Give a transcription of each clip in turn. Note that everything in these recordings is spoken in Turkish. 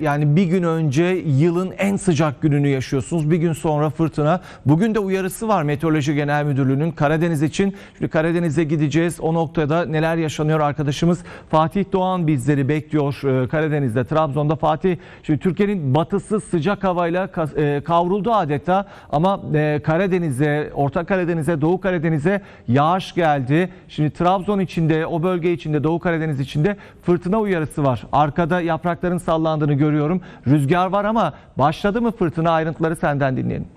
Yani bir gün önce yılın en sıcak gününü yaşıyorsunuz. Bir gün sonra fırtına. Bugün de uyarısı var Meteoroloji Genel Müdürlüğü'nün Karadeniz için. Şimdi Karadeniz'e gideceğiz. O noktada neler yaşanıyor arkadaşımız Fatih Doğan bizleri bekliyor Ee, Karadeniz'de, Trabzon'da. Fatih, şimdi Türkiye'nin batısı sıcak havayla e, kavruldu adeta ama e, Karadeniz'e, Orta Karadeniz'e, Doğu Karadeniz'e yağış geldi. Şimdi Trabzon içinde, o bölge içinde, Doğu Karadeniz içinde fırtına uyarısı var. Arkada yaprakların sallandığını görüyorum. Rüzgar var ama başladı mı fırtına? Ayrıntıları senden dinleyelim.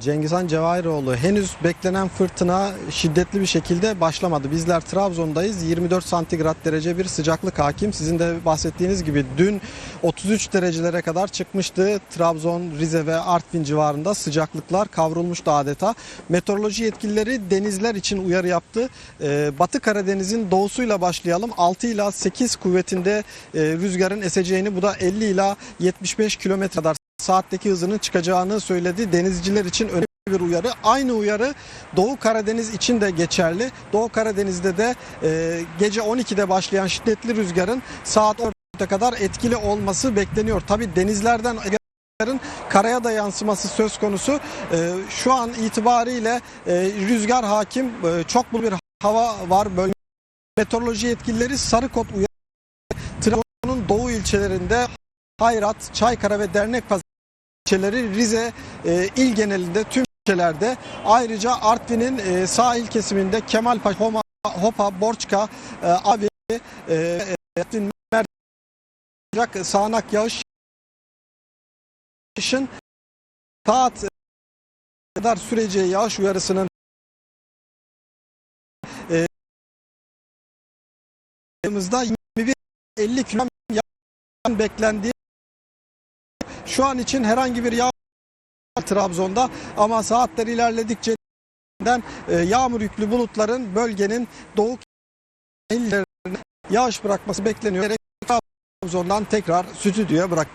Cengizhan Cevahiroğlu henüz beklenen fırtına şiddetli bir şekilde başlamadı. Bizler Trabzon'dayız. 24 santigrat derece bir sıcaklık hakim. Sizin de bahsettiğiniz gibi dün 33 derecelere kadar çıkmıştı. Trabzon, Rize ve Artvin civarında sıcaklıklar kavrulmuştu adeta. Meteoroloji yetkilileri denizler için uyarı yaptı. Ee, Batı Karadeniz'in doğusuyla başlayalım. 6 ila 8 kuvvetinde e, rüzgarın eseceğini bu da 50 ila 75 kilometre kadar saatteki hızının çıkacağını söyledi. Denizciler için önemli bir uyarı. Aynı uyarı Doğu Karadeniz için de geçerli. Doğu Karadeniz'de de e, gece 12'de başlayan şiddetli rüzgarın saat 4'e kadar etkili olması bekleniyor. Tabi denizlerden karaya da yansıması söz konusu. E, şu an itibariyle e, rüzgar hakim. E, çok bul bir hava var. Bölge meteoroloji yetkilileri sarı kod uyarı Trabzon'un doğu ilçelerinde Hayrat, Çaykara ve Dernekpazarı ilçeleri. Rize e, il genelinde tüm ilçelerde. Ayrıca Artvin'in e, sahil kesiminde Kemalpaşa, Homa, Hopa, Borçka, e, Abi, e, e, Artvin, Mercek, sağanak yağış yağışın saat kadar süreceği yağış uyarısının e, yanımızda 21 50 km beklendiği şu an için herhangi bir yağ Trabzon'da ama saatler ilerledikçe e, yağmur yüklü bulutların bölgenin doğu illerine yağış bırakması bekleniyor. Trabzon'dan tekrar stüdyoya bırak.